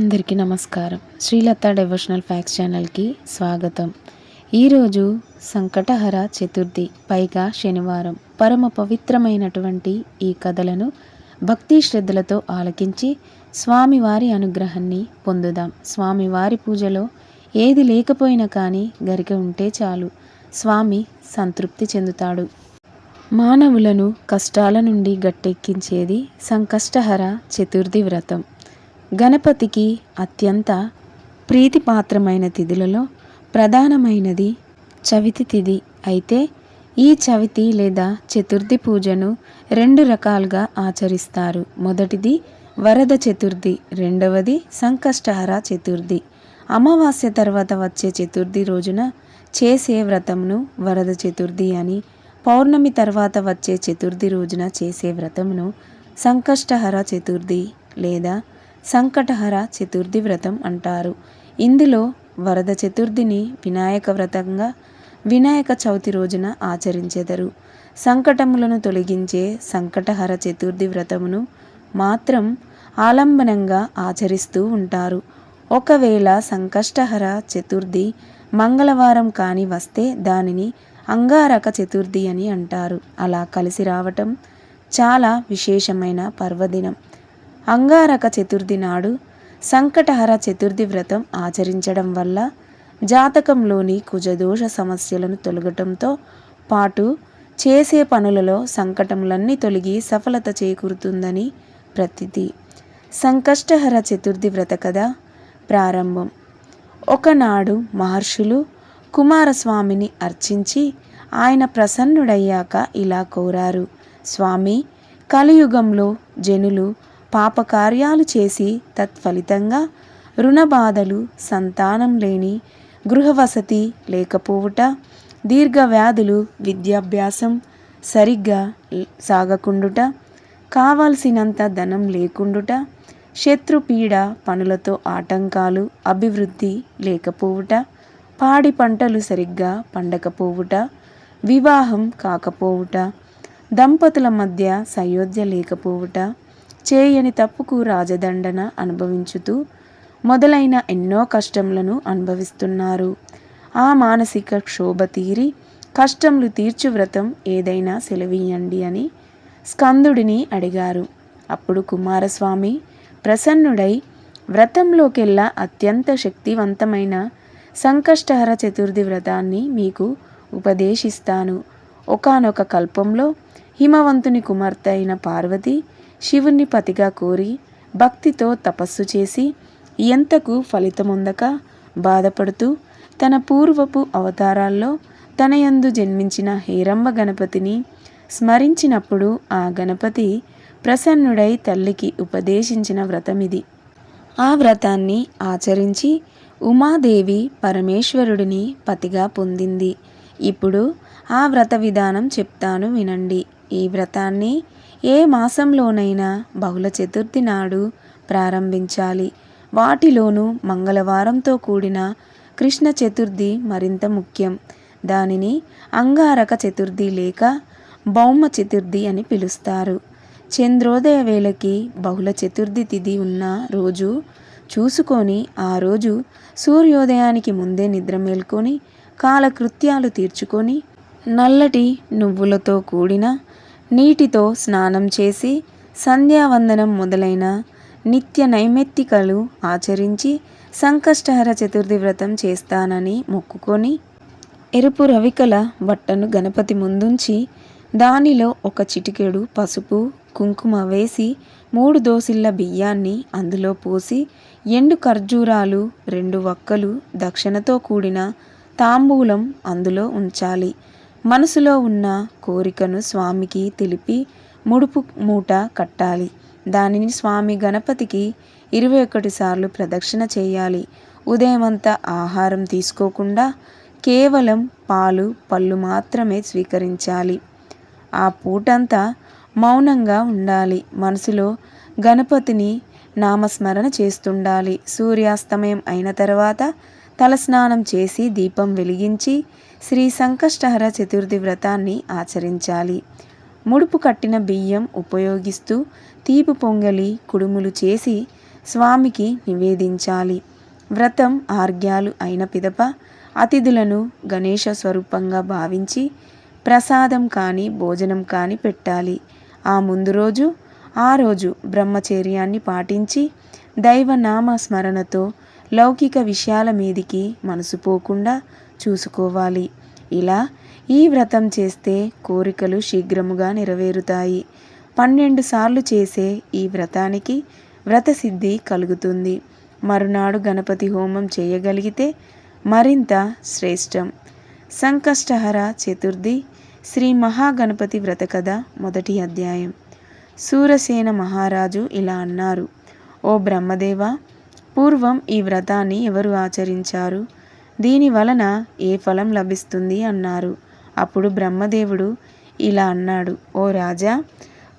అందరికీ నమస్కారం. Srilatha devotional fax ఛానల్కి స్వాగతం. ఈరోజు సంకటహర చతుర్థి పైగా శనివారం. పరమ పవిత్రమైనటువంటి ఈ కథలను భక్తి శ్రద్ధలతో ఆలకించి స్వామివారి అనుగ్రహాన్ని పొందుదాం. స్వామివారి పూజలో ఏది లేకపోయినా కానీ గరిక ఉంటే చాలు. స్వామి సంతృప్తి చెందుతాడు. మానవులను కష్టాల నుండి గట్టెక్కించేది సంకష్టహర చతుర్థి వ్రతం. గణపతికి అత్యంత ప్రీతిపాత్రమైన తిథులలో ప్రధానమైనది చవితి తిథి. అయితే ఈ చవితి లేదా చతుర్థి పూజను రెండు రకాలుగా ఆచరిస్తారు. మొదటిది వరద చతుర్థి రెండవది సంకష్టహర చతుర్థి. అమావాస్య తర్వాత వచ్చే చతుర్థి రోజున చేసే వ్రతంను వరద చతుర్థి అని పౌర్ణమి తర్వాత వచ్చే చతుర్థి రోజున చేసే వ్రతమును సంకష్టహర చతుర్థి లేదా సంకటహర చతుర్థి వ్రతం అంటారు. ఇందులో వరద చతుర్థిని వినాయక వ్రతంగా వినాయక చవితి రోజున ఆచరించెదరు. సంకటములను తొలగించే సంకటహర చతుర్థి వ్రతమును మాత్రం ఆలంబనంగా ఆచరిస్తూ ఉంటారు. ఒకవేళ సంకష్టహర చతుర్థి మంగళవారం కాని వస్తే దానిని అంగారక చతుర్థి అని అంటారు. అలా కలిసి రావటం చాలా విశేషమైన పర్వదినం. అంగారక చతుర్థి నాడు సంకటహర చతుర్థి వ్రతం ఆచరించడం వల్ల జాతకంలోని కుజదోష సమస్యలను తొలగటంతో పాటు చేసే పనులలో సంకటములన్నీ తొలగి సఫలత చేకూరుతుందని ప్రతిథి సంకష్టహర చతుర్థి వ్రత కథ ప్రారంభం. ఒకనాడు మహర్షులు కుమారస్వామిని అర్చించి ఆయన ప్రసన్నుడయ్యాక ఇలా కోరారు. స్వామి కలియుగంలో జనులు పాపకార్యాలు చేసి తత్ఫలితంగా రుణబాధలు సంతానం లేని గృహవసతి లేకపోవుట దీర్ఘవ్యాధులు విద్యాభ్యాసం సరిగ్గా సాగకుండుట కావాల్సినంత ధనం లేకుండుట శత్రుపీడ పనులతో ఆటంకాలు అభివృద్ధి లేకపోవుట పాడి పంటలు సరిగ్గా పండకపోవుట వివాహం కాకపోవుట దంపతుల మధ్య సయోధ్య లేకపోవుట చేయని తప్పుకు రాజదండన అనుభవించుతూ మొదలైన ఎన్నో కష్టములను అనుభవిస్తున్నారు. ఆ మానసిక క్షోభ తీరి కష్టములు తీర్చు వ్రతం ఏదైనా సెలవీయండి అని స్కందుడిని అడిగారు. అప్పుడు కుమారస్వామి ప్రసన్నుడై వ్రతంలోకెల్లా అత్యంత శక్తివంతమైన సంకష్టహర చతుర్థి వ్రతాన్ని మీకు ఉపదేశిస్తాను. ఒకనొక కల్పంలో హిమవంతుని కుమార్తె అయిన పార్వతి శివుణ్ణి పతిగా కోరి భక్తితో తపస్సు చేసి ఎంతకు ఫలితముందక బాధపడుతూ తన పూర్వపు అవతారాల్లో తన యందు జన్మించిన హేరంబ గణపతిని స్మరించినప్పుడు ఆ గణపతి ప్రసన్నుడై తల్లికి ఉపదేశించిన వ్రతమిది. ఆ వ్రతాన్ని ఆచరించి ఉమాదేవి పరమేశ్వరుడిని పతిగా పొందింది. ఇప్పుడు ఆ వ్రత విధానం చెప్తాను వినండి. ఈ వ్రతాన్ని ఏ మాసంలోనైనా బహుళ చతుర్థి నాడు ప్రారంభించాలి. వాటిలోనూ మంగళవారంతో కూడిన కృష్ణ చతుర్థి మరింత ముఖ్యం. దానిని అంగారక చతుర్థి లేక భౌమ చతుర్థి అని పిలుస్తారు. చంద్రోదయ వేళకి బహుళ చతుర్థి తిథి ఉన్న రోజు చూసుకొని ఆ రోజు సూర్యోదయానికి ముందే నిద్ర మేల్కొని కాలకృత్యాలు తీర్చుకొని నల్లటి నువ్వులతో కూడిన నీటితో స్నానం చేసి సంధ్యావందనం మొదలైన నిత్య నైమిత్తికలు ఆచరించి సంకష్టహర చతుర్థి వ్రతం చేస్తానని మొక్కుకొని ఎరుపు రవికల బట్టను గణపతి ముందుంచి దానిలో ఒక చిటికెడు పసుపు కుంకుమ వేసి మూడు దోసిళ్ళ బియ్యాన్ని అందులో పోసి ఎండు ఖర్జూరాలు రెండు వక్కలు దక్షిణతో కూడిన తాంబూలం అందులో ఉంచాలి. మనసులో ఉన్న కోరికను స్వామికి తెలిపి ముడుపు మూట కట్టాలి. దానిని స్వామి గణపతికి ఇరవై ఒకటి సార్లు ప్రదక్షిణ చేయాలి. ఉదయమంతా ఆహారం తీసుకోకుండా కేవలం పాలు పళ్ళు మాత్రమే స్వీకరించాలి. ఆ పూటంతా మౌనంగా ఉండాలి. మనసులో గణపతిని నామస్మరణ చేస్తుండాలి. సూర్యాస్తమయం అయిన తర్వాత తలస్నానం చేసి దీపం వెలిగించి శ్రీ సంకష్టహర చతుర్థి వ్రతాన్ని ఆచరించాలి. ముడుపు కట్టిన బియ్యం ఉపయోగిస్తూ తీపి పొంగలి కుడుములు చేసి స్వామికి నివేదించాలి. వ్రతం ఆర్గ్యాలు అయిన పిదప అతిథులను గణేష స్వరూపంగా భావించి ప్రసాదం కానీ భోజనం కానీ పెట్టాలి. ఆ ముందు రోజు ఆ రోజు బ్రహ్మచర్యాన్ని పాటించి దైవనామ స్మరణతో లౌకిక విషయాల మీదికి మనసు పోకుండా చూసుకోవాలి. ఇలా ఈ వ్రతం చేస్తే కోరికలు శీఘ్రముగా నెరవేరుతాయి. పన్నెండు సార్లు చేసే ఈ వ్రతానికి వ్రతసిద్ధి కలుగుతుంది. మరునాడు గణపతి హోమం చేయగలిగితే మరింత శ్రేష్టం. సంకష్టహర చతుర్థి శ్రీ మహాగణపతి వ్రత కథ మొదటి అధ్యాయం. సూరసేన మహారాజు ఇలా అన్నారు ఓ బ్రహ్మదేవ పూర్వం ఈ వ్రతాన్ని ఎవరు ఆచరించారు? దీని వలన ఏ ఫలం లభిస్తుంది అన్నారు. అప్పుడు బ్రహ్మదేవుడు ఇలా అన్నాడు ఓ రాజా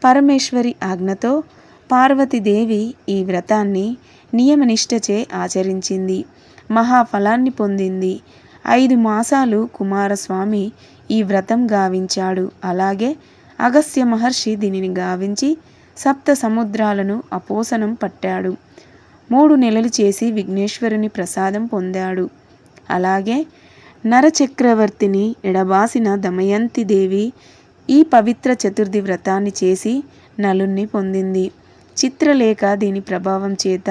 పరమేశ్వరి ఆజ్ఞతో పార్వతీదేవి ఈ వ్రతాన్ని నియమనిష్టచే ఆచరించింది. మహాఫలాన్ని పొందింది. ఐదు మాసాలు కుమారస్వామి ఈ వ్రతం గావించాడు. అలాగే అగస్త్య మహర్షి దీనిని గావించి సప్త సముద్రాలను అపోసనం పట్టాడు. మూడు నెలలు చేసి విఘ్నేశ్వరుని ప్రసాదం పొందాడు. అలాగే నరచక్రవర్తిని ఎడబాసిన దమయంతి దేవి ఈ పవిత్ర చతుర్థి వ్రతాన్ని చేసి నలుణ్ణి పొందింది. చిత్రలేఖ దీని ప్రభావం చేత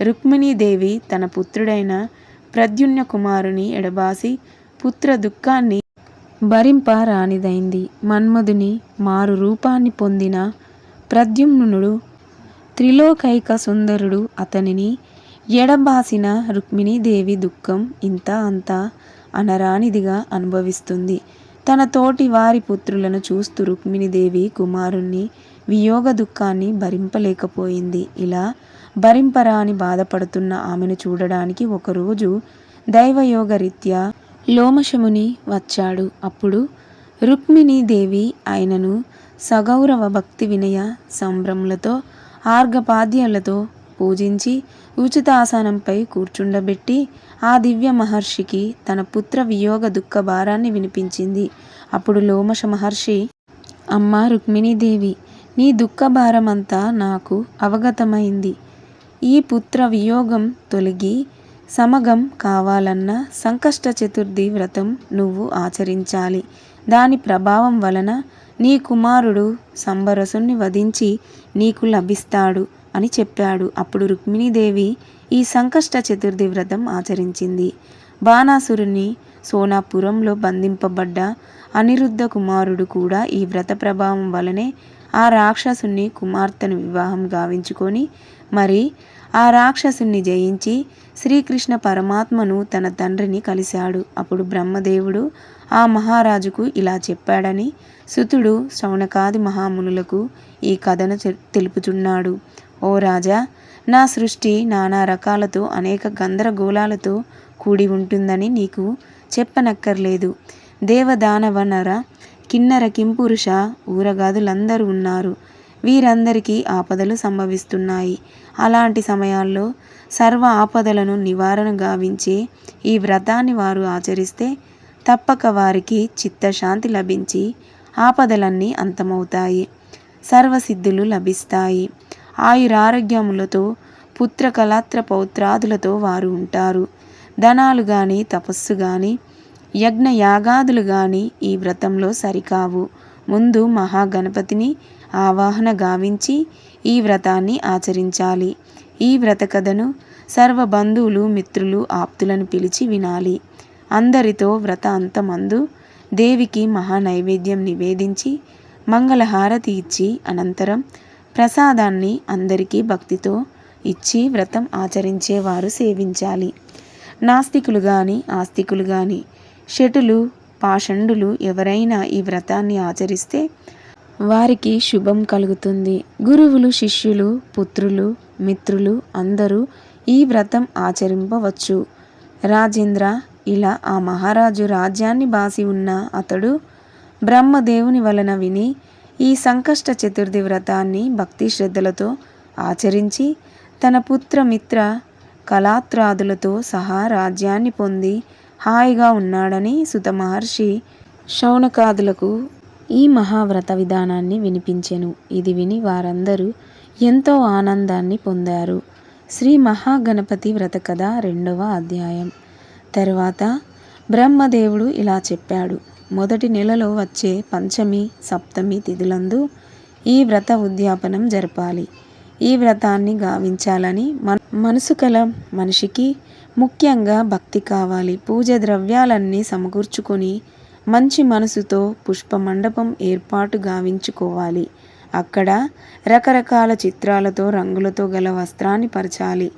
రుక్మిణీదేవి తన పుత్రుడైన ప్రద్యుమ్న కుమారుని ఎడబాసి పుత్ర దుఃఖాన్ని భరింప రానిదైంది. మన్మధుని మారు రూపాన్ని పొందిన ప్రద్యుమ్నుడు త్రిలోకైక సుందరుడు అతనిని ఎడబాసిన రుక్మిణీదేవి దుఃఖం ఇంత అంతా అనరానిదిగా అనుభవిస్తుంది. తన తోటి వారి పుత్రులను చూస్తూ రుక్మిణీదేవి కుమారుణ్ణి వియోగ దుఃఖాన్ని భరింపలేకపోయింది. ఇలా భరింపరాని బాధపడుతున్న ఆమెను చూడడానికి ఒకరోజు దైవయోగరీత్యా లోమశముని వచ్చాడు. అప్పుడు రుక్మిణీదేవి ఆయనను సగౌరవ భక్తి వినయ సంభ్రములతో ఆర్ఘపాద్యాలతో పూజించి ఉచితాసనంపై కూర్చుండబెట్టి ఆ దివ్య మహర్షికి తన పుత్ర వియోగ దుఃఖ భారాన్ని వినిపించింది. అప్పుడు లోమశ మహర్షి అమ్మా రుక్మిణీదేవి నీ దుఃఖ భారమంతా నాకు అవగతమైంది. ఈ పుత్ర వియోగం తొలగి సమగం కావాలన్న సంకష్ట చతుర్థి వ్రతం నువ్వు ఆచరించాలి. దాని ప్రభావం వలన నీ కుమారుడు సంబరసుని వధించి నీకు లభిస్తాడు అని చెప్పాడు. అప్పుడు రుక్మిణీదేవి ఈ సంకష్ట చతుర్థి వ్రతం ఆచరించింది. బాణాసురుని సోనాపురంలో బంధింపబడ్డ అనిరుద్ధ కుమారుడు కూడా ఈ వ్రత ప్రభావం వలనే ఆ రాక్షసుని కుమార్తెను వివాహం గావించుకొని మరి ఆ రాక్షసుని జయించి శ్రీకృష్ణ పరమాత్మను తన తండ్రిని కలిశాడు. అప్పుడు బ్రహ్మదేవుడు ఆ మహారాజుకు ఇలా చెప్పాడని సుతుడు శౌనకాది మహామునులకు ఈ కథను తెలుపుచున్నాడు. ఓ రాజా నా సృష్టి నానా రకాలతో అనేక గందరగోళాలతో కూడి ఉంటుందని నీకు చెప్పనక్కర్లేదు. దేవదానవ నర కిన్నర కింపురుష ఊరగాదులందరూ ఉన్నారు. వీరందరికీ ఆపదలు సంభవిస్తున్నాయి. అలాంటి సమయాల్లో సర్వ ఆపదలను నివారణ గావించే ఈ వ్రతాన్ని వారు ఆచరిస్తే తప్పక వారికి చిత్తశాంతి లభించి ఆపదలన్నీ అంతమవుతాయి. సర్వసిద్ధులు లభిస్తాయి. ఆయురారోగ్యములతో పుత్ర కళాత్ర పౌత్రాదులతో వారు ఉంటారు. ధనాలు కానీ తపస్సు కానీ యజ్ఞ యాగాదులు కానీ ఈ వ్రతంలో సరికావు. ముందు మహాగణపతిని ఆవాహన గావించి ఈ వ్రతాన్ని ఆచరించాలి. ఈ వ్రత కథను సర్వ బంధువులు మిత్రులు ఆప్తులను పిలిచి వినాలి. అందరితో వ్రత అంతమందు దేవికి మహా నైవేద్యం నివేదించి మంగళహారతి ఇచ్చి అనంతరం ప్రసాదాన్ని అందరికీ భక్తితో ఇచ్చి వ్రతం ఆచరించేవారు సేవించాలి. నాస్తికులు కానీ ఆస్తికులు కానీ షటులు పాషండులు ఎవరైనా ఈ వ్రతాన్ని ఆచరిస్తే వారికి శుభం కలుగుతుంది. గురువులు శిష్యులు పుత్రులు మిత్రులు అందరూ ఈ వ్రతం ఆచరింపవచ్చు. రాజేంద్ర ఇలా ఆ మహారాజు రాజ్యాన్ని బాసి ఉన్న అతడు బ్రహ్మదేవుని వలన విని ఈ సంకష్ట చతుర్థి వ్రతాన్ని భక్తి శ్రద్ధలతో ఆచరించి తన పుత్ర మిత్ర కళాత్రాదులతో సహా రాజ్యాన్ని పొంది హాయిగా ఉన్నాడని సుత మహర్షి శౌనకాదులకు ఈ మహావ్రత విధానాన్ని వినిపించెను. ఇది విని వారందరూ ఎంతో ఆనందాన్ని పొందారు. శ్రీ మహాగణపతి వ్రత కథ రెండవ అధ్యాయం. తరువాత బ్రహ్మదేవుడు ఇలా చెప్పాడు. మొదటి నెలలో వచ్చే పంచమి సప్తమి తిథులందు ఈ వ్రత ఉద్యాపనం జరపాలి. ఈ వ్రతాన్ని గావించాలని మన మనసు కల మనిషికి ముఖ్యంగా భక్తి కావాలి. పూజ ద్రవ్యాలన్నీ సమకూర్చుకొని మంచి మనసుతో పుష్ప మండపం ఏర్పాటు గావించుకోవాలి. అక్కడ రకరకాల చిత్రాలతో రంగులతో గల వస్త్రాన్ని పరచాలి.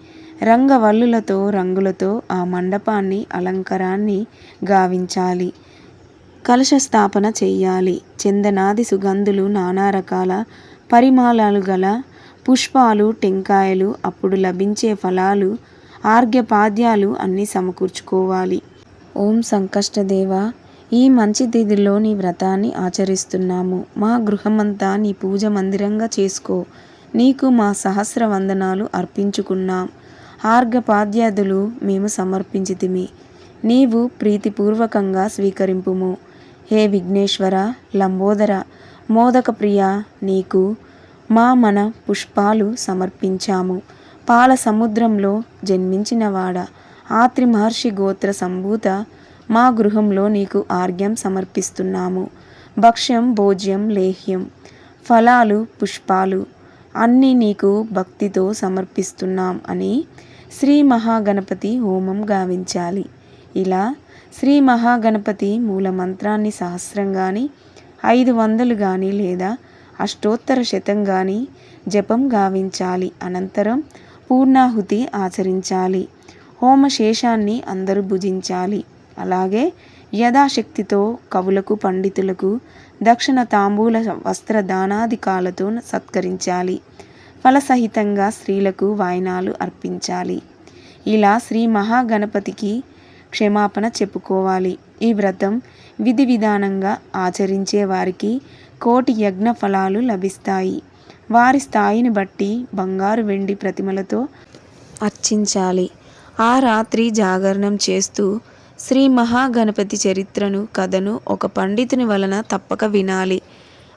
రంగవల్లులతో రంగులతో ఆ మండపాన్ని అలంకరాన్ని గావించాలి. కలశ స్థాపన చెయ్యాలి. చందనాది సుగంధులు నానా రకాల పరిమాణాలు గల పుష్పాలు టెంకాయలు అప్పుడు లభించే ఫలాలు ఆర్ఘ్యపాద్యాలు అన్నీ సమకూర్చుకోవాలి. ఓం సంకష్టదేవ ఈ మంచి తిథిలో నీ వ్రతాన్ని ఆచరిస్తున్నాము. మా గృహమంతా నీ పూజ మందిరంగా చేసుకో. నీకు మా సహస్ర వందనాలు అర్పించుకున్నాం. ఆర్ఘపాద్యాదులు మేము సమర్పించితిమి. నీవు ప్రీతిపూర్వకంగా స్వీకరింపుము. హే విఘ్నేశ్వర లంబోదర మోదక ప్రియ నీకు మా మన పుష్పాలు సమర్పించాము. పాల సముద్రంలో జన్మించినవాడ ఆత్రి మహర్షి గోత్ర సంభూత మా గృహంలో నీకు ఆర్ఘ్యం సమర్పిస్తున్నాము. భక్ష్యం భోజ్యం లేహ్యం ఫలాలు పుష్పాలు అన్నీ నీకు భక్తితో సమర్పిస్తున్నాం అని శ్రీ మహాగణపతి హోమం గావించాలి. ఇలా శ్రీ మహాగణపతి మూల మంత్రాన్ని సహస్రం కానీ ఐదు వందలు కానీ లేదా అష్టోత్తర శతం కానీ జపం గావించాలి. అనంతరం పూర్ణాహుతి ఆచరించాలి. హోమశేషాన్ని అందరూ భుజించాలి. అలాగే యథాశక్తితో కవులకు పండితులకు దక్షిణ తాంబూల వస్త్ర దానాదికాలతో సత్కరించాలి. ఫలసహితంగా స్త్రీలకు వాయినాలు అర్పించాలి. ఇలా శ్రీ మహాగణపతికి క్షమాపణ చెప్పుకోవాలి. ఈ వ్రతం విధి విధానంగా ఆచరించే వారికి కోటి యజ్ఞ ఫలాలు లభిస్తాయి. వారి స్థాయిని బట్టి బంగారు వెండి ప్రతిమలతో అర్చించాలి. ఆ రాత్రి జాగరణం చేస్తూ శ్రీ మహాగణపతి చరిత్రను కథను ఒక పండితుని వలన తప్పక వినాలి.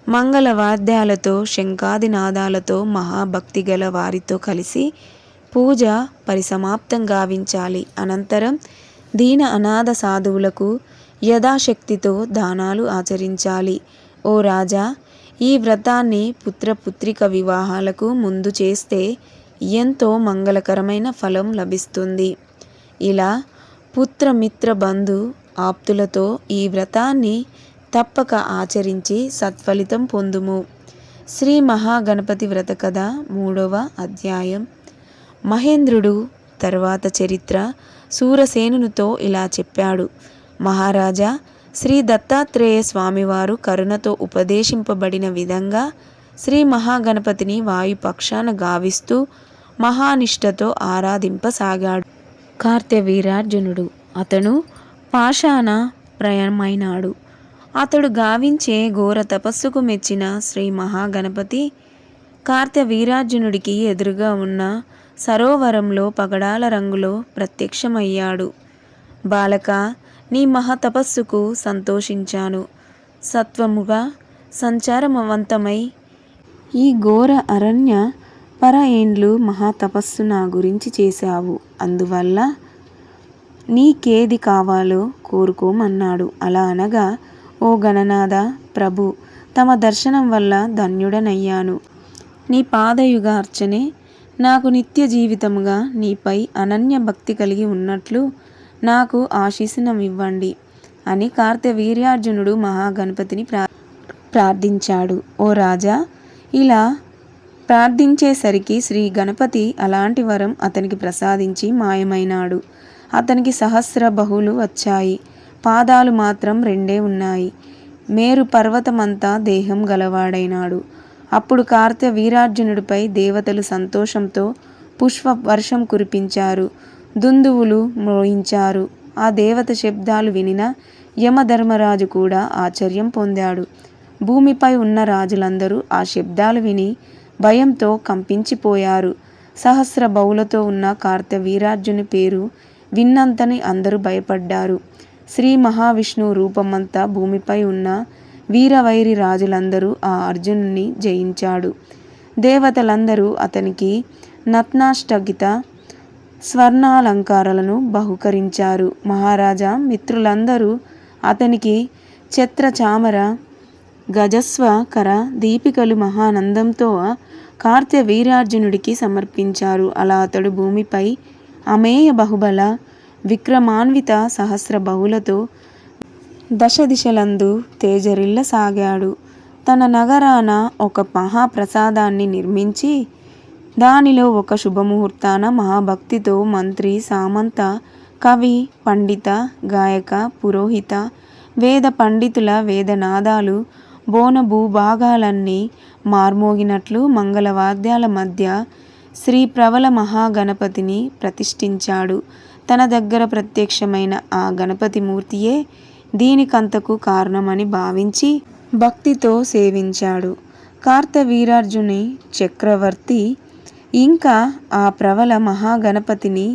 మంగళవాద్యాలతో శంఖాదినాదాలతో మహాభక్తి గల వారితో కలిసి పూజ పరిసమాప్తం గావించాలి. అనంతరం దీన అనాథ సాధువులకు యథాశక్తితో దానాలు ఆచరించాలి. ఓ రాజా ఈ వ్రతాన్ని పుత్రపుత్రిక వివాహాలకు ముందు చేస్తే ఎంతో మంగళకరమైన ఫలం లభిస్తుంది. ఇలా పుత్రమిత్ర బంధు ఆప్తులతో ఈ వ్రతాన్ని తప్పక ఆచరించి సత్ఫలితం పొందుము. శ్రీ మహాగణపతి వ్రత కథ మూడవ అధ్యాయం. మహేంద్రుడు తరువాత చరిత్ర సూరసేనునితో ఇలా చెప్పాడు. మహారాజా శ్రీ దత్తాత్రేయ స్వామివారు కరుణతో ఉపదేశింపబడిన విధంగా శ్రీ మహాగణపతిని వాయుపక్షాన గావిస్తూ మహానిష్టతో ఆరాధింపసాగాడు. కార్తవీరార్జునుడు అతను పాషాణ ప్రయమైనాడు అతడు గావించే ఘోర తపస్సుకు మెచ్చిన శ్రీ మహాగణపతి కార్త్యవీరార్జునుడికి ఎదురుగా ఉన్న సరోవరంలో పగడాల రంగులో ప్రత్యక్షమయ్యాడు. బాలక నీ మహాతపస్సుకు సంతోషించాను. సత్వముగా సంచారమవంతమై ఈ ఘోర అరణ్య పరయేండ్లు మహాతపస్సు నా గురించి చేశావు. అందువల్ల నీకేది కావాలో కోరుకోమన్నాడు. అలా అనగా ఓ గణనాథ ప్రభు తమ దర్శనం వల్ల ధన్యుడనయ్యాను. నీ పాదయుగ అర్చనే నాకు నిత్య జీవితముగా నీపై అనన్య భక్తి కలిగి ఉన్నట్లు నాకు ఆశీసనమివ్వండి అని కార్తవీర్యార్జునుడు మహాగణపతిని ప్రా ప్రార్థించాడు. ఓ రాజా ఇలా ప్రార్థించేసరికి శ్రీ గణపతి అలాంటి వరం అతనికి ప్రసాదించి మాయమైనాడు. అతనికి సహస్ర బహులు వచ్చాయి. పాదాలు మాత్రం రెండే ఉన్నాయి. మేరు పర్వతమంతా దేహం గలవాడైనాడు. అప్పుడు కార్త వీరార్జునుడిపై దేవతలు సంతోషంతో పుష్ప వర్షం కురిపించారు. దుందువులు మ్రోయించారు ఆ దేవత శబ్దాలు వినిన యమధర్మరాజు కూడా ఆశ్చర్యం పొందాడు. భూమిపై ఉన్న రాజులందరూ ఆ శబ్దాలు విని భయంతో కంపించిపోయారు. సహస్ర బౌలతో ఉన్న కార్త వీరార్జుని పేరు విన్నంతని అందరూ భయపడ్డారు. శ్రీ మహావిష్ణువు రూపమంతా భూమిపై ఉన్న వీరవైరి రాజులందరూ ఆ అర్జునుని జయించాడు. దేవతలందరూ అతనికి నత్నాష్టగిత స్వర్ణాలంకారాలను బహుకరించారు. మహారాజా మిత్రులందరూ అతనికి ఛత్ర చామర గజస్వకర దీపికలు మహానందంతో కార్త్య వీరార్జునుడికి సమర్పించారు. అలా అతడు భూమిపై అమేయ బహుబల విక్రమాన్విత సహస్ర బహులతో దశ దిశలందు తేజరిల్ల సాగాడు తన నగరాన ఒక మహాప్రసాదాన్ని నిర్మించి దానిలో ఒక శుభముహూర్తాన మహాభక్తితో మంత్రి సామంత కవి పండిత గాయక పురోహిత వేద పండితుల వేదనాదాలు బోన భూభాగాలన్నీ మార్మోగినట్లు మంగళవాద్యాల మధ్య శ్రీ ప్రవల మహాగణపతిని ప్రతిష్ఠించాడు. తన దగ్గర ప్రత్యక్షమైన ఆ గణపతి మూర్తియే దీనికంతకు కారణమని భావించి భక్తితో సేవించాడు. కార్తవీరార్జుని చక్రవర్తి ఇంకా ఆ ప్రబల మహాగణపతిని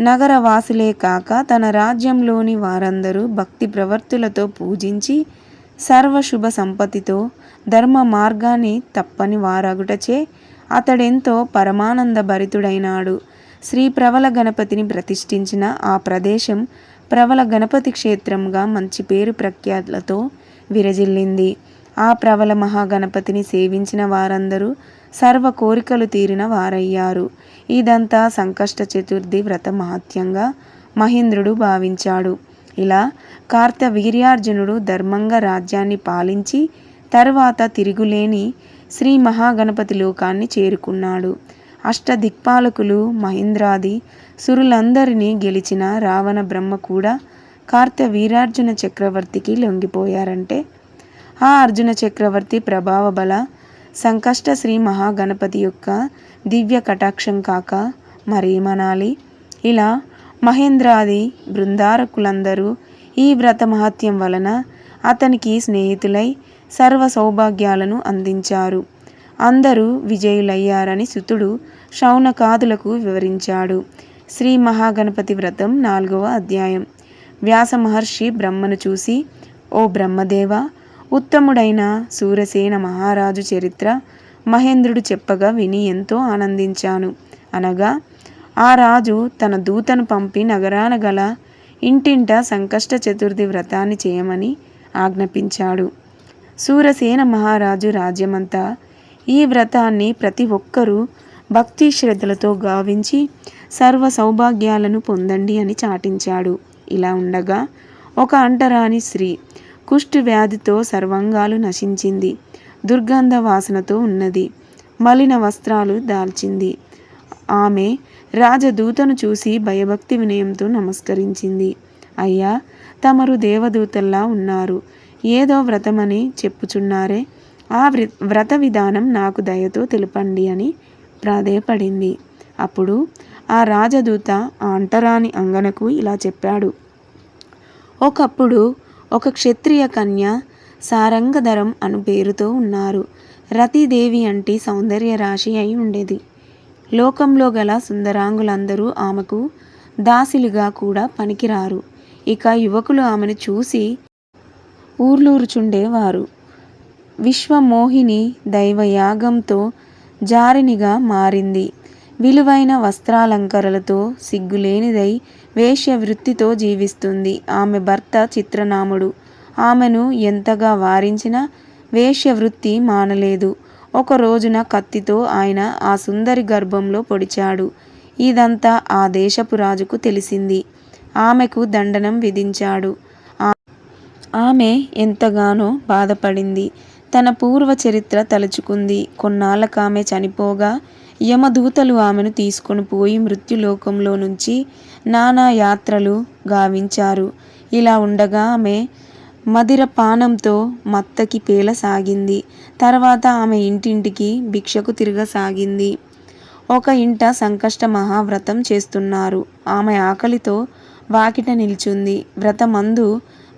నగరవాసులే కాక తన రాజ్యంలోని వారందరూ భక్తి ప్రవర్తులతో పూజించి సర్వశుభ సంపత్తితో ధర్మ మార్గాన్ని తప్పని వారగుటచే అతడెంతో పరమానంద భరితుడైనాడు శ్రీ ప్రబల గణపతిని ప్రతిష్ఠించిన ఆ ప్రదేశం ప్రబల గణపతి క్షేత్రంగా మంచి పేరు ప్రఖ్యాతులతో విరజిల్లింది. ఆ ప్రబల మహాగణపతిని సేవించిన వారందరూ సర్వ కోరికలు తీరిన వారయ్యారు. ఇదంతా సంకష్ట చతుర్థి వ్రత మహత్యంగా మహేంద్రుడు భావించాడు. ఇలా కార్త వీర్యార్జునుడు ధర్మంగా రాజ్యాన్ని పాలించి తర్వాత తిరుగులేని శ్రీ మహాగణపతి లోకాన్ని చేరుకున్నాడు. అష్టదిక్పాలకులు మహేంద్రాది సురులందరినీ గెలిచిన రావణ బ్రహ్మ కూడా కార్త వీరార్జున చక్రవర్తికి లొంగిపోయారంటే ఆ అర్జున చక్రవర్తి ప్రభావ బల సంకష్ట శ్రీ మహాగణపతి యొక్క దివ్య కటాక్షం కాక మరేమనాలి ఇలా మహేంద్రాది బృందారకులందరూ ఈ వ్రత మహత్యం వలన అతనికి స్నేహితులై సర్వ సౌభాగ్యాలను అందించారు. అందరూ విజయులయ్యారని సుతుడు శౌనకాదులకు వివరించాడు. శ్రీ మహాగణపతి వ్రతం నాలుగవ అధ్యాయం. వ్యాస మహర్షి బ్రహ్మను చూసి ఓ బ్రహ్మదేవ ఉత్తముడైన సూరసేన మహారాజు చరిత్ర మహేంద్రుడు చెప్పగా విని ఎంతో ఆనందించాను. అనగా ఆ రాజు తన దూతను పంపి నగరాన గల ఇంటింట సంకష్ట చతుర్థి వ్రతాన్ని చేయమని ఆజ్ఞాపించాడు. సూరసేన మహారాజు రాజ్యమంతా ఈ వ్రతాన్ని ప్రతి ఒక్కరూ భక్తి శ్రద్ధలతో గావించి సర్వ సౌభాగ్యాలను పొందండి అని చాటించాడు. ఇలా ఉండగా ఒక అంటరాని స్త్రీ కుష్టు వ్యాధితో సర్వంగాలు నశించింది. దుర్గంధ వాసనతో ఉన్నది. మలిన వస్త్రాలు దాల్చింది. ఆమె రాజదూతను చూసి భయభక్తి వినయంతో నమస్కరించింది. అయ్యా తమరు దేవదూతల్లా ఉన్నారు. ఏదో వ్రతమని చెప్పుచున్నారే. ఆ వ్రత విధానం నాకు దయతో తెలుపండి అని ప్రాధేయపడింది. అప్పుడు ఆ రాజదూత ఆ అంటరాని అంగనకు ఇలా చెప్పాడు. ఒకప్పుడు ఒక క్షత్రియ కన్య సారంగధరం అను పేరుతో ఉన్నారు. రతిదేవి అంటే సౌందర్య రాశి అయి ఉండేది. లోకంలో గల సుందరాంగులందరూ ఆమెకు దాసిలుగా కూడా పనికిరారు. ఇక యువకులు ఆమెను చూసి ఊర్లూరుచుండేవారు. విశ్వమోహిని దైవయాగంతో జారినిగా మారింది. విలువైన వస్త్రాలంకరణలతో సిగ్గులేనిదై వేశ్య వృత్తితో జీవిస్తుంది. ఆమె భర్త చిత్రనాముడు. ఆమెను ఎంతగా వారించినా వేశ్య వృత్తి మానలేదు. ఒక రోజున కత్తితో ఆయన ఆ సుందరి గర్భంలో పొడిచాడు. ఇదంతా ఆ దేశపు రాజుకు తెలిసింది. ఆమెకు దండనం విధించాడు. ఆమె ఎంతగానో బాధపడింది. తన పూర్వ చరిత్ర తలుచుకుంది. కొన్నాళ్ళకామె చనిపోగా యమదూతలు ఆమెను తీసుకొని పోయి మృత్యులోకంలో నుంచి నానా యాత్రలు గావించారు. ఇలా ఉండగా ఆమె మదిర పానంతో మత్తకి పేలసాగింది తర్వాత ఆమె ఇంటింటికి భిక్షకు తిరగసాగింది. ఒక ఇంట సంకష్ట మహావ్రతం చేస్తున్నారు. ఆమె ఆకలితో వాకిట నిల్చుంది. వ్రతమందు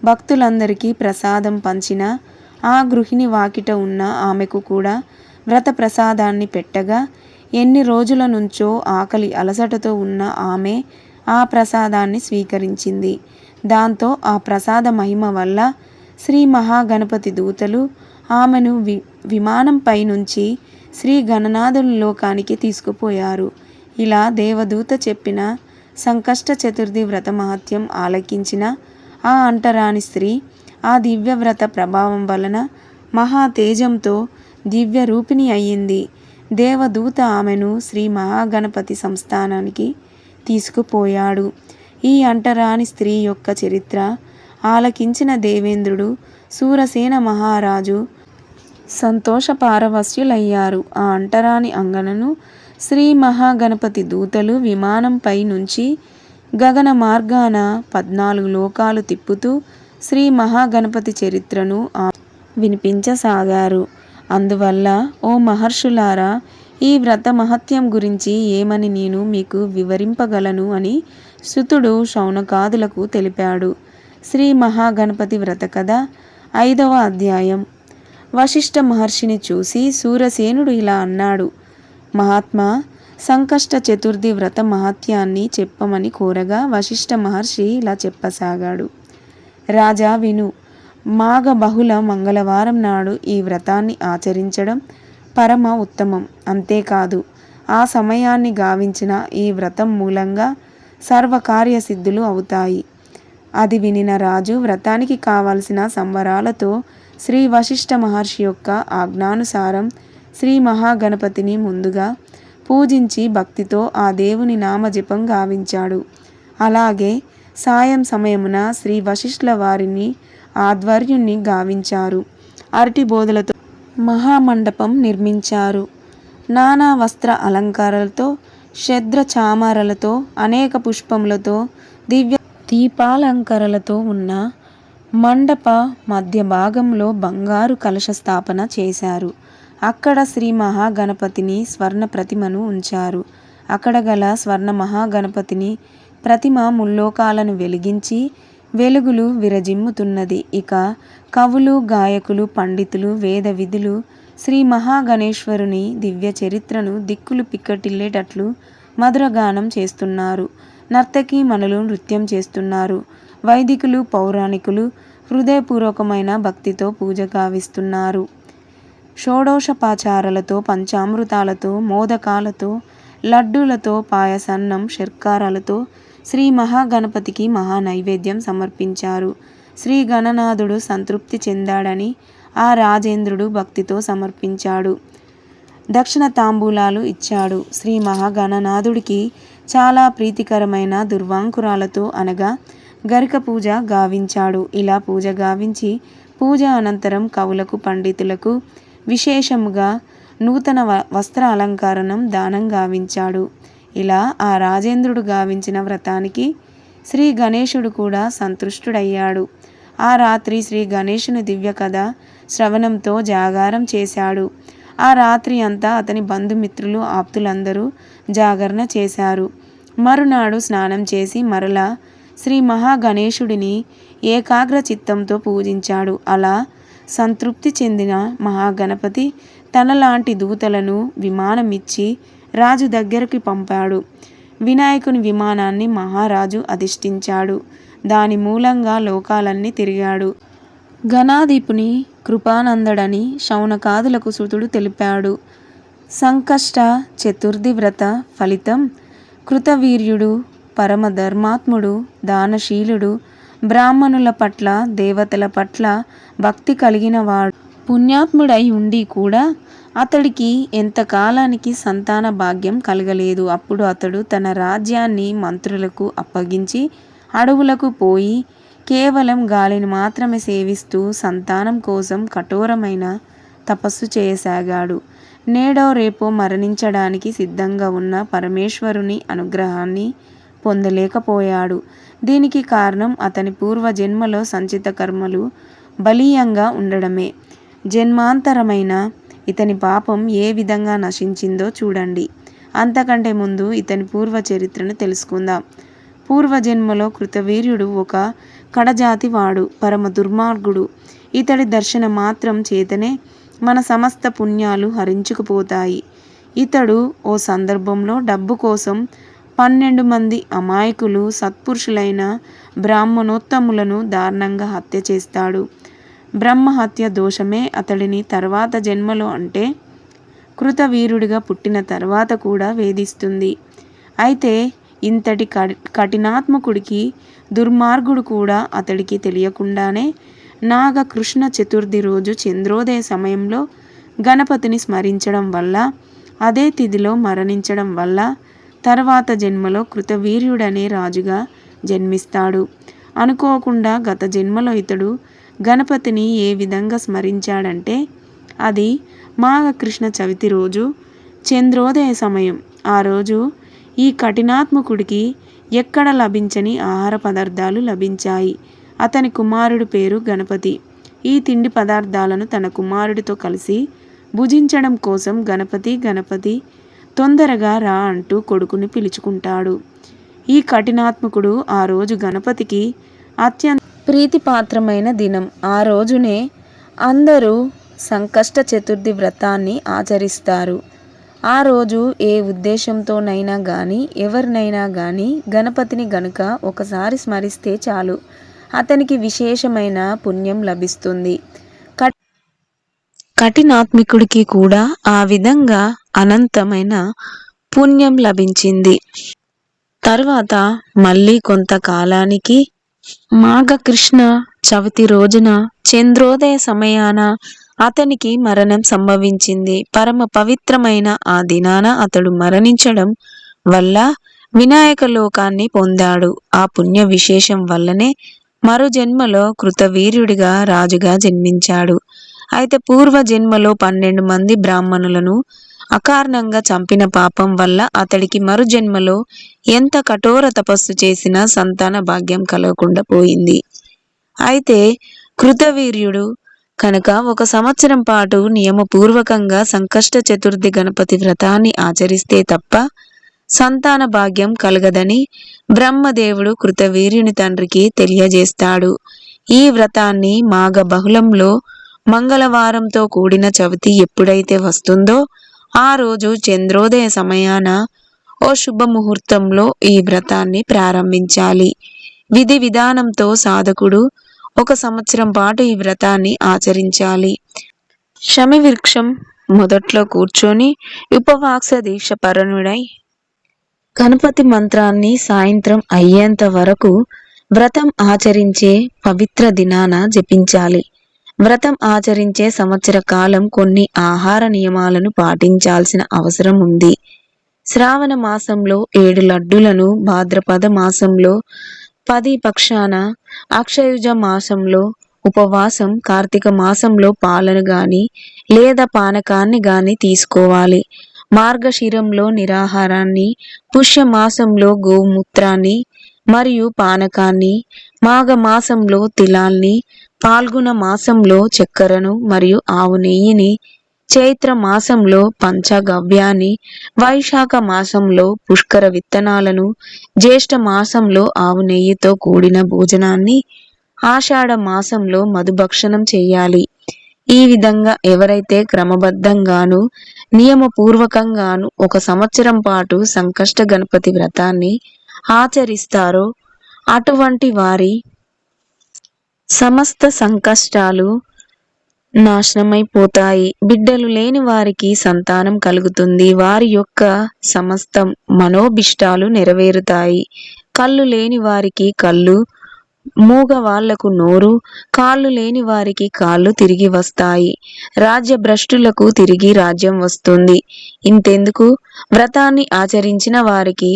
భక్తులందరికీ ప్రసాదం పంచిన ఆ గృహిణి వాకిట ఉన్న ఆమెకు కూడా వ్రత ప్రసాదాన్ని పెట్టగా ఎన్ని రోజుల నుంచో ఆకలి అలసటతో ఉన్న ఆమె ఆ ప్రసాదాన్ని స్వీకరించింది. దాంతో ఆ ప్రసాద మహిమ వల్ల శ్రీ మహాగణపతి దూతలు ఆమెను వి విమానంపై నుంచి శ్రీ గణనాథుల లోకానికి తీసుకుపోయారు. ఇలా దేవదూత చెప్పిన సంకష్ట చతుర్థి వ్రత మహత్యం ఆలకించిన ఆ అంటరాని స్త్రీ ఆ దివ్యవ్రత ప్రభావం వలన మహా తేజంతో దివ్య రూపిణి అయ్యింది. దేవదూత ఆమెను శ్రీ మహాగణపతి సంస్థానానికి తీసుకుపోయాడు. ఈ అంటరాని స్త్రీ యొక్క చరిత్ర ఆలకించిన దేవేంద్రుడు సూరసేన మహారాజు సంతోష పారవస్యులయ్యారు ఆ అంటరాని అంగనను శ్రీ మహాగణపతి దూతలు విమానంపై నుంచి గగన మార్గాన పద్నాలుగు లోకాలు తిప్పుతూ శ్రీ మహాగణపతి చరిత్రను వినిపించసాగారు. అందువల్ల ఓ మహర్షులారా ఈ వ్రత మహత్యం గురించి ఏమని నేను మీకు వివరింపగలను అని సుతుడు శౌనకాదులకు తెలిపాడు. శ్రీ మహాగణపతి వ్రత కథ ఐదవ అధ్యాయం. వశిష్ఠ మహర్షిని చూసి సూరసేనుడు ఇలా అన్నాడు మహాత్మా సంకష్ట చతుర్థి వ్రత మహత్యాన్ని చెప్పమని కోరగా వశిష్ఠ మహర్షి ఇలా చెప్పసాగాడు. రాజా విను. మాఘ బహుళ మంగళవారం నాడు ఈ వ్రతాన్ని ఆచరించడం పరమ ఉత్తమం. అంతేకాదు ఆ సమయాన్ని గావించిన ఈ వ్రతం మూలంగా సర్వకార్యసిద్ధులు అవుతాయి. అది వినిన రాజు వ్రతానికి కావలసిన సంవరాలతో శ్రీ వశిష్ఠ మహర్షి యొక్క ఆజ్ఞానుసారం శ్రీ మహాగణపతిని ముందుగా పూజించి భక్తితో ఆ దేవుని నామజపం గావించాడు. అలాగే సాయం సమయమున శ్రీ వశిష్ఠుల వారిని ఆధ్వర్యుణ్ణి గావించారు. అరటి బోధలతో మహామండపం నిర్మించారు. నానా వస్త్ర అలంకారాలతో శద్ర చామరలతో అనేక పుష్పములతో దివ్య దీపాలంకరలతో ఉన్న మండప మధ్య భాగంలో బంగారు కలశ స్థాపన చేశారు. అక్కడ శ్రీ మహాగణపతిని స్వర్ణ ప్రతిమను ఉంచారు. అక్కడ గల స్వర్ణ మహాగణపతిని ప్రతిమ ముల్లోకాలను వెలిగించి వెలుగులు విరజిమ్ముతున్నది. ఇక కవులు గాయకులు పండితులు వేద విధులు శ్రీ మహాగణేశ్వరుని దివ్య చరిత్రను దిక్కులు పిక్కటిల్లేటట్లు మధురగానం చేస్తున్నారు. నర్తకి మనులు నృత్యం చేస్తున్నారు. వైదికులు పౌరాణికులు హృదయపూర్వకమైన భక్తితో పూజ గావిస్తున్నారు. షోడోషపాచారాలతో పంచామృతాలతో మోదకాలతో లడ్డూలతో పాయసన్నం శర్కారాలతో శ్రీ మహాగణపతికి మహా నైవేద్యం సమర్పించారు. శ్రీ గణనాథుడు సంతృప్తి చెందాడని ఆ రాజేంద్రుడు భక్తితో సమర్పించాడు. దక్షిణ తాంబూలాలు ఇచ్చాడు. శ్రీ మహాగణనాథుడికి చాలా ప్రీతికరమైన దుర్వాంకురాలతో అనగా గరిక పూజ గావించాడు. ఇలా పూజ గావించి పూజ అనంతరం కవులకు పండితులకు విశేషముగా నూతన వ- వస్త్ర అలంకరణం దానం గావించాడు. ఇలా ఆ రాజేంద్రుడు గావించిన వ్రతానికి శ్రీ గణేశుడు కూడా సంతృష్టుడయ్యాడు. ఆ రాత్రి శ్రీ గణేశుని దివ్య కథ శ్రవణంతో జాగారం చేశాడు. ఆ రాత్రి అంతా అతని బంధుమిత్రులు ఆప్తులందరూ జాగరణ చేశారు. మరునాడు స్నానం చేసి మరలా శ్రీ మహాగణేశుడిని ఏకాగ్ర చిత్తంతో పూజించాడు. అలా సంతృప్తి చెందిన మహాగణపతి తనలాంటి దూతలను విమానమిచ్చి రాజు దగ్గరికి పంపాడు. వినాయకుని విమానాన్ని మహారాజు అధిష్ఠించాడు. దాని మూలంగా లోకాలన్నీ తిరిగాడు. గణాధిపుని కృపానందడని శౌనకాదులకు సుతుడు తెలిపాడు. సంకష్ట చతుర్థి వ్రత ఫలితం కృతవీర్యుడు పరమధర్మాత్ముడు దానశీలుడు బ్రాహ్మణుల పట్ల దేవతల పట్ల భక్తి కలిగినవాడు పుణ్యాత్ముడై ఉండి కూడా అతడికి ఎంతకాలానికి సంతాన భాగ్యం కలగలేదు. అప్పుడు అతడు తన రాజ్యాన్ని మంత్రులకు అప్పగించి అడవులకు పోయి కేవలం గాలిని మాత్రమే సేవిస్తూ సంతానం కోసం కఠోరమైన తపస్సు చేయసాగాడు. నేడో రేపో మరణించడానికి సిద్ధంగా ఉన్న పరమేశ్వరుని అనుగ్రహాన్ని పొందలేకపోయాడు. దీనికి కారణం అతని పూర్వజన్మలో సంచిత కర్మలు బలీయంగా ఉండడమే. జన్మాంతరమైన ఇతని పాపం ఏ విధంగా నశించిందో చూడండి. అంతకంటే ముందు ఇతని పూర్వ చరిత్రను తెలుసుకుందాం. పూర్వజన్మలో కృతవీర్యుడు ఒక కడజాతి వాడు పరమ దుర్మార్గుడు. ఇతడి దర్శన మాత్రం చేతనే మన సమస్త పుణ్యాలు హరించుకుపోతాయి. ఇతడు ఓ సందర్భంలో డబ్బు కోసం పన్నెండు మంది అమాయకులు సత్పురుషులైన బ్రాహ్మణోత్తములను దారుణంగా హత్య చేస్తాడు. బ్రహ్మహత్య దోషమే అతడిని తర్వాత జన్మలో అంటే కృతవీరుడిగా పుట్టిన తర్వాత కూడా వేధిస్తుంది. అయితే ఇంతటి కఠినాత్మకుడికి దుర్మార్గుడు కూడా అతడికి తెలియకుండానే నాగ కృష్ణ చతుర్థి రోజు చంద్రోదయ సమయంలో గణపతిని స్మరించడం వల్ల అదే తిథిలో మరణించడం వల్ల తర్వాత జన్మలో కృతవీర్యుడనే రాజుగా జన్మిస్తాడు. అనుకోకుండా గత జన్మలో ఇతడు గణపతిని ఏ విధంగా స్మరించాడంటే అది మాఘకృష్ణ చవితి రోజు చంద్రోదయ సమయం. ఆ రోజు ఈ కఠినాత్మకుడికి ఎక్కడ లభించని ఆహార పదార్థాలు లభించాయి. అతని కుమారుడు పేరు గణపతి. ఈ తిండి పదార్థాలను తన కుమారుడితో కలిసి భుజించడం కోసం గణపతి గణపతి తొందరగా రా అంటూ కొడుకుని పిలుచుకుంటాడు. ఈ కఠినాత్మకుడు ఆ రోజు గణపతికి అత్యంత ప్రీతిపాత్రమైన దినం. ఆ రోజునే అందరూ సంకష్ట చతుర్థి వ్రతాన్ని ఆచరిస్తారు. ఆ రోజు ఏ ఉద్దేశంతోనైనా కానీ ఎవరినైనా కానీ గణపతిని గనుక ఒకసారి స్మరిస్తే చాలు. అతనికి విశేషమైన పుణ్యం లభిస్తుంది. కఠినాత్మికుడికి కూడా ఆ విధంగా అనంతమైన పుణ్యం లభించింది. తర్వాత మళ్ళీ కొంతకాలానికి మాఘకృష్ణ చవితి రోజున చంద్రోదయ సమయాన అతనికి మరణం సంభవించింది. పరమ పవిత్రమైన ఆ దినాన అతడు మరణించడం వల్ల వినాయక లోకాన్ని పొందాడు. ఆ పుణ్య విశేషం వల్లనే మరో జన్మలో కృతవీర్యుడిగా రాజుగా జన్మించాడు. అయితే పూర్వ జన్మలో పన్నెండు మంది బ్రాహ్మణులను అకారణంగా చంపిన పాపం వల్ల అతడికి మరు జన్మలో ఎంత కఠోర తపస్సు చేసినా సంతాన భాగ్యం కలగకుండా పోయింది. అయితే కృతవీర్యుడు కనుక ఒక సంవత్సరం పాటు నియమపూర్వకంగా సంకష్ట చతుర్థి గణపతి వ్రతాన్ని ఆచరిస్తే తప్ప సంతాన భాగ్యం కలగదని బ్రహ్మదేవుడు కృతవీర్యుని తండ్రికి తెలియజేస్తాడు. ఈ వ్రతాన్ని మాఘ బహుళంలో మంగళవారంతో కూడిన చవితి ఎప్పుడైతే వస్తుందో ఆ రోజు చంద్రోదయ సమయాన ఓ శుభముహూర్తంలో ఈ వ్రతాన్ని ప్రారంభించాలి. విధి విధానంతో సాధకుడు ఒక సంవత్సరం పాటు ఈ వ్రతాన్ని ఆచరించాలి. శమి వృక్షం మొదట్లో కూర్చొని ఉపవాస దీక్ష పరణుడై గణపతి మంత్రాన్ని సాయంత్రం అయ్యేంత వరకు వ్రతం ఆచరించే పవిత్ర దినాన జపించాలి. వ్రతం ఆచరించే సంవత్సర కాలం కొన్ని ఆహార నియమాలను పాటించాల్సిన అవసరం ఉంది. శ్రావణ మాసంలో ఏడు లడ్డులను భాద్రపద మాసంలో పది పక్షాన అక్షయుజ మాసంలో ఉపవాసం కార్తీక మాసంలో పాలను గాని లేదా పానకాన్ని గాని తీసుకోవాలి. మార్గశిరంలో నిరాహారాన్ని పుష్యమాసంలో గోమూత్రాన్ని మరియు పానకాన్ని మాఘమాసంలో తిలాల్ని పాల్గొన మాసంలో చక్కెరను మరియు ఆవు నెయ్యిని చైత్ర మాసంలో పంచగవ్యాన్ని వైశాఖ మాసంలో పుష్కర విత్తనాలను జ్యేష్ఠ మాసంలో ఆవు నెయ్యితో కూడిన భోజనాన్ని ఆషాఢ మాసంలో మధుభక్షణం చేయాలి. ఈ విధంగా ఎవరైతే క్రమబద్ధంగాను నియమపూర్వకంగాను ఒక సంవత్సరం పాటు సంకష్ట గణపతి వ్రతాన్ని ఆచరిస్తారో అటువంటి వారి సమస్త సంకష్టాలు నాశనమైపోతాయి. బిడ్డలు లేని వారికి సంతానం కలుగుతుంది. వారి యొక్క సమస్త మనోభిష్టాలు నెరవేరుతాయి. కళ్ళు లేని వారికి కళ్ళు మూగ వాళ్ళకు నోరు కాళ్ళు లేని వారికి కాళ్ళు తిరిగి వస్తాయి. రాజ్య భ్రష్టులకు తిరిగి రాజ్యం వస్తుంది. ఇంతెందుకు? వ్రతాన్ని ఆచరించిన వారికి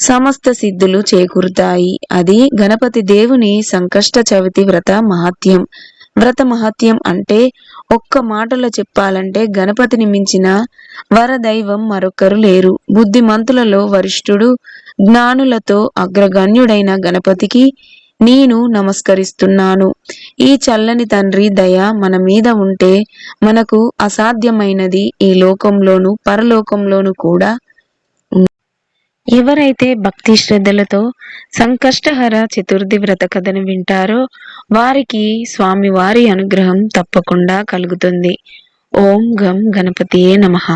సమస్త సిద్ధులు చేకూరుతాయి. అది గణపతి దేవుని సంకష్ట చవితి వ్రత మహత్యం. వ్రత మహత్యం అంటే ఒక్క మాటలో చెప్పాలంటే గణపతిని మించిన వరదైవం మరొకరు లేరు. బుద్ధిమంతులలో వరిష్ఠుడు జ్ఞానులతో అగ్రగణ్యుడైన గణపతికి నేను నమస్కరిస్తున్నాను. ఈ చల్లని తండ్రి దయ మన మీద ఉంటే మనకు అసాధ్యమైనది ఈ లోకంలోను పరలోకంలోను కూడా ఎవరైతే భక్తి శ్రద్ధలతో సంకష్టహర చతుర్థి వ్రత కథను వింటారో వారికి స్వామివారి అనుగ్రహం తప్పకుండా కలుగుతుంది. ఓం గం గణపతియే నమః.